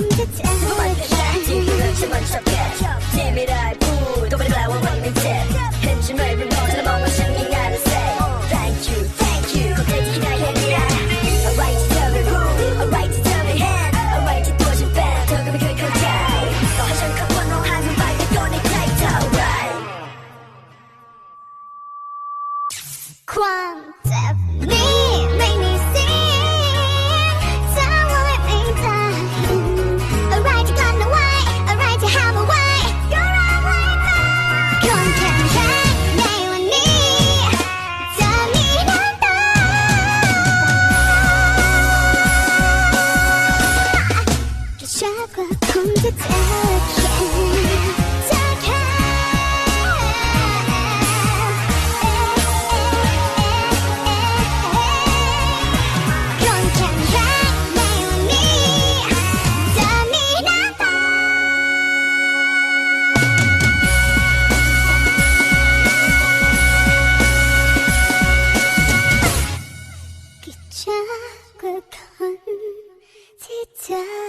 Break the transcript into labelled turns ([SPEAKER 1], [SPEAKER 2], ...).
[SPEAKER 1] าก คงจะแค่แค่ค
[SPEAKER 2] งแค่รักในวันนี้จะ
[SPEAKER 1] มีน้ำตา 기차 그 건지자